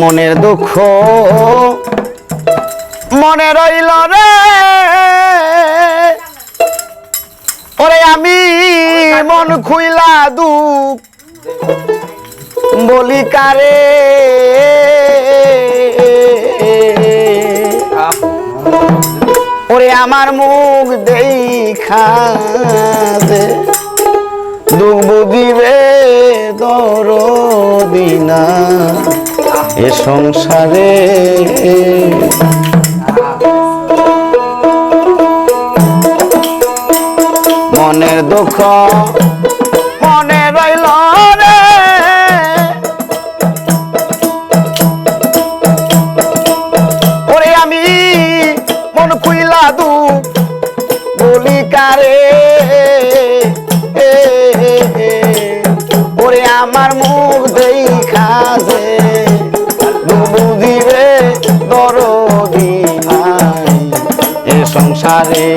মনের দুঃখ মনে রইল রে। ওরে আমি মন খুইলা দুঃখ বলি কারে? ওরে আমার মুখ দেখা দে দুঃখ বুঝিবে দরদিনা এ সংসারে। মনের দুঃখ আমার মুখ দেখা যে বুঝিবে দরদি নাই এ সংসারে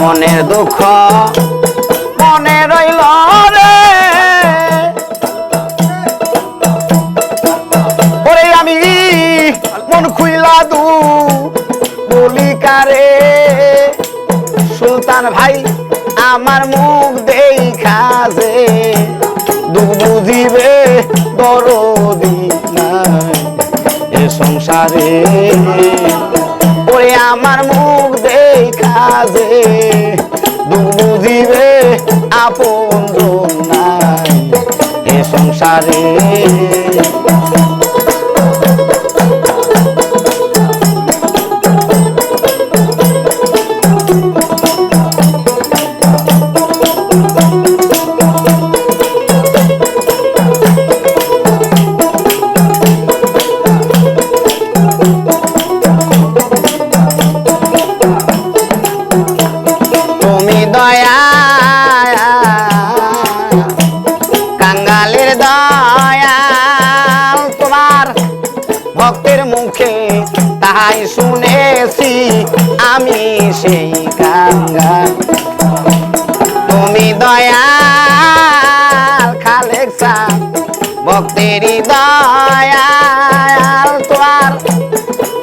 মনের দুঃখ, মনে রইল রে। ওরে আমি মন খুইলা দু, বলি কারে? সুলতান ভাই, আমার মুখ দেখা যে দুঃখ বুঝিবে দরদি নাই এ সংসারে। ওরে আমার মুখ তাই শুনেছি, আমি সেই কাঙ্গাল তুমি দয়াল খালেক সাহ ভক্তেরই দয়াল তোয়ার।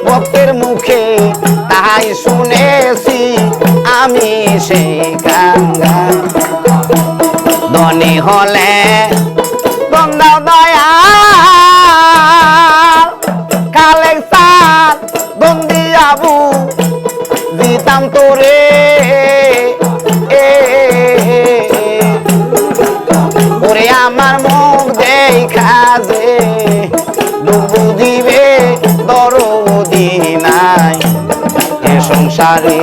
ভক্তের মুখে তাই শুনেছি, আমি সেই কাঙ্গা ধনী হলে গঙ্গা দয়া দিতাম তোরে। ওরে আমার মুখ দেখা যে ডুবু দিবে দরদি নাই এ সংসারে।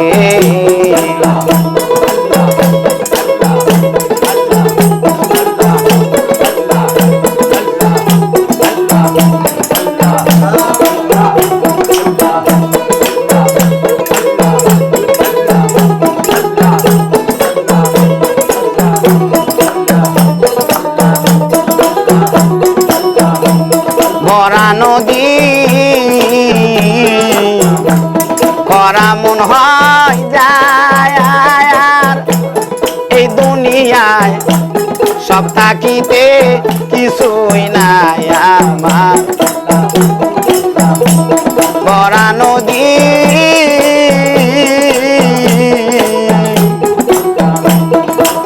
সব থাকিতে কিছুই নাই আমার ভরা নদী।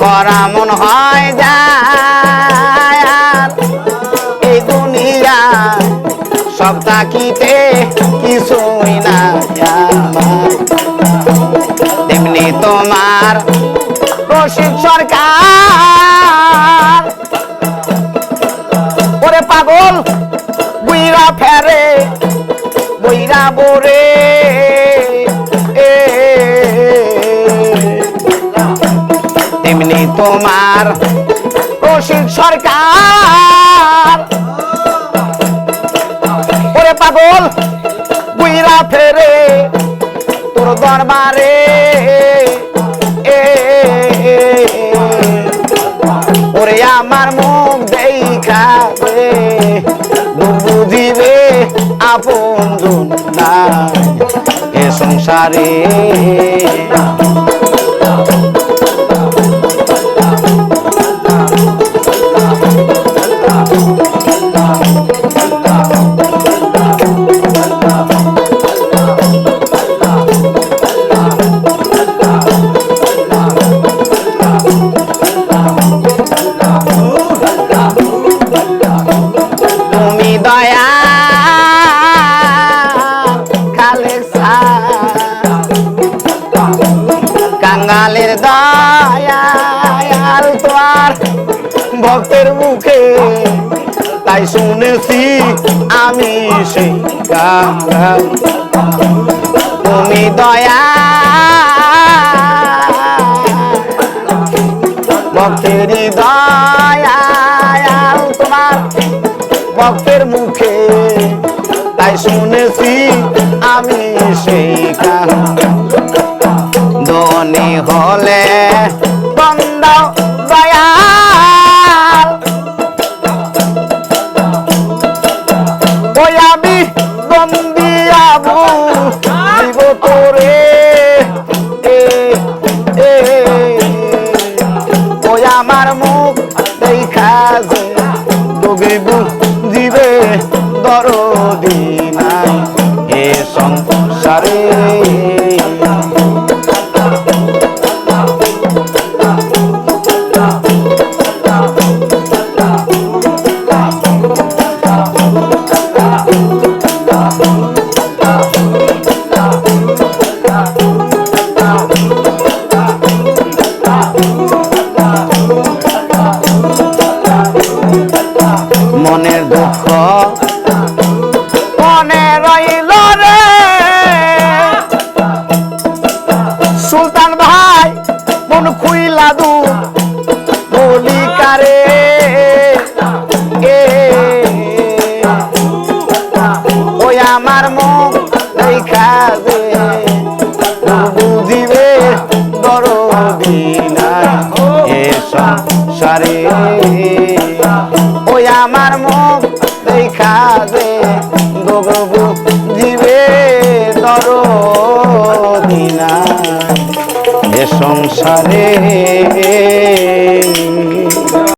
করা মন হয় আর এই দুনিয়া সব থাকিতে কিছুই না আমার। তেমনি তোমার রশিদ সরকার মইরা ফেরে মইরা বোরে তেমনি তোমার রশিদ সরকার ওরে পাগল বুইরা ফেরে তোর দরবারে ওরে আমার মুখ দেখা আপন এ সংসারে। দয়া ভক্তের মুখে। তাই শুনেছি আমি সেই তুমি দয়া। ভক্তের দয়াল তোমার ভক্তের মুখে। তাই শুনেছি আমি সেই গান। ধনী হলে আমি বন্দিয়াবু দিব তোরে। ওই আমার মুখ দেখা যে তোকে বুঝিবে, দরদি নাই এ সংসারে। মনের দুঃখ আমার মুখ দেখা দে গগবু জীবে তর দিনা এ সংসারে